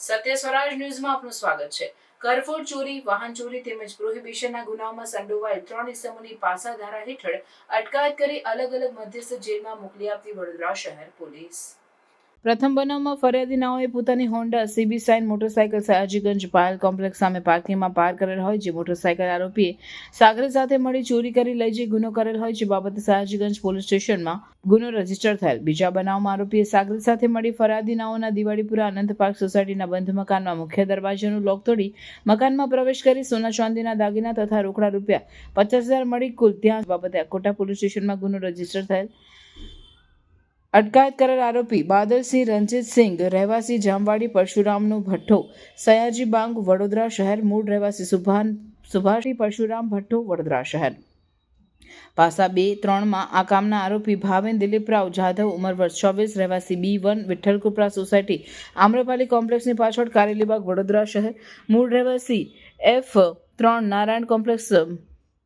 સત્ય સ્વરાજ ન્યૂઝમાં આપનું સ્વાગત છે. કરફોડ ચોરી, વાહન ચોરી તેમજ પ્રોહિબિશનના ગુનાઓમાં સંડોવાયેલ ત્રણ ઇસમોની પાસા ધારા હેઠળ અટકાયત કરી અલગ અલગ મધ્યસ્થ જેલમાં મોકલી આપતી વડોદરા શહેર પોલીસ. પ્રથમ બનાવમાં ફરિયાદીનાઓએ પોતાની Honda CB Shine motorcycle Sayajiganj Payal complex સામે પાર્કિંગમાં પાર્ક કરેલ હોય જે મોટરસાઇકલ આરોપીએ સાગર સાથે મળી ચોરી કરી લઈ જઈ ગુનો કરેલ હોય જે બાબતે સયાજીગંજ પોલીસ સ્ટેશનમાં ગુનો રજિસ્ટર થયેલ. બીજા બનાવમાં આરોપીએ સાગર સાથે મળી ફરિયાદીનાઓના દિવાળીપુરા અનંત પાર્ક સોસાયટીના બંધ મકાનમાં મુખ્ય દરવાજાનું લોક તોડી મકાનમાં પ્રવેશ કરી સોના ચાંદીના દાગીના તથા રોકડા રૂપિયા પચાસ હજાર મળી કુલ. ત્યાં બાબતે કોટા પોલીસ સ્ટેશનમાં ગુનો રજિસ્ટર થયેલ. અટકાયત કરેલ આરોપી બાદલસિંહ રણજીતસિંહ રહેવાસી જામવાડી પરશુરામનું ભઠ્ઠો, સયાજી બાંગ વડોદરા શહેર મૂળ રહેવાસી સુભાન સુભાષી પરશુરામ ભઠ્ઠો વડોદરા શહેર. પાસા બે ત્રણમાં આ કામના આરોપી ભાવેન દિલીપરાવ જાધવ, ઉંમર વર્ષ ચોવીસ, રહેવાસી B one Vitthalkupra society, Amrapali કોમ્પ્લેક્સની પાછળ કારેલીબાગ વડોદરા શહેર. મૂળ રહેવાસી એફ ત્રણ નારાયણ કોમ્પ્લેક્સ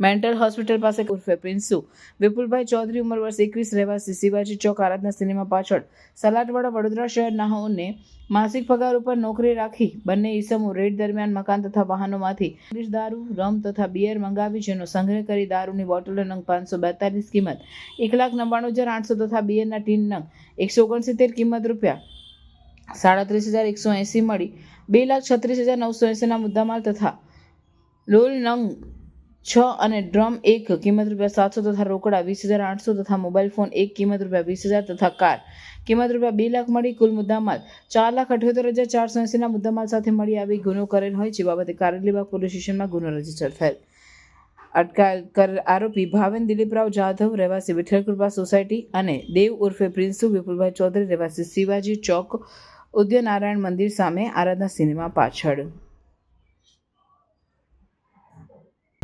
મેન્ટલ હોસ્પિટલ પાસે ઉર્ફે પ્રિન્સુ. વિપુલભાઈ ચૌધરી ઉંમર વર્ષ એકવીસ રહેવાસી શિવાજી ચોક આરાધના સિનેમા પાછળ. સલાટવાડા વડોદરા શહેરનાઓને માસિક પગાર ઉપર નોકરી રાખી બંને ઈસમો રેડ દરમિયાન મકાન તથા વાહનોમાંથી દારૂ રમ તથા બિયર મંગાવી જેનો સંગ્રહ કરી દારૂની બોટલો નંગ પાંચસો બેતાલીસ કિંમત, એક લાખ નવ્વાણું હજાર આઠસો તથા બિયરના ટીન નંગ એકસો ઓગણસિત્તેર કિંમત રૂપિયા, સાડત્રીસ હજાર એકસો એંસી મળી, બે લાખ છત્રીસ હજાર નવસો એંસીના મુદ્દામાલ તથા લોલ નંગ છ અને ડ્રમ એક, કિંમત રૂપિયા સાતસો તથા રોકડા વીસ હજાર આઠસો તથા મોબાઈલ ફોન એક, કિંમત રૂપિયા વીસ હજાર તથા કાર. કિંમત રૂપિયા બે લાખ મળી, કુલ મુદ્દામાલ ચાર લાખ અઠ્યોતેર હજાર ચારસો એંસીના મુદ્દામાલ સાથે મળી આવી ગુનો કરેલ હોય જે બાબતે કારેલીબાગ પોલીસ સ્ટેશનમાં ગુનો રજિસ્ટર થયેલ. અટકાયેલ કર આરોપી ભાવેન દિલીપરાવ જાધવ, રહેવાસી વિઠ્ઠલકૃપા સોસાયટી અને દેવ ઉર્ફે પ્રિન્સુ વિપુલભાઈ ચૌધરી, રહેવાસી શિવાજી ચોક ઉદયનારાયણ મંદિર સામે આરાધના સિનેમા પાછળ.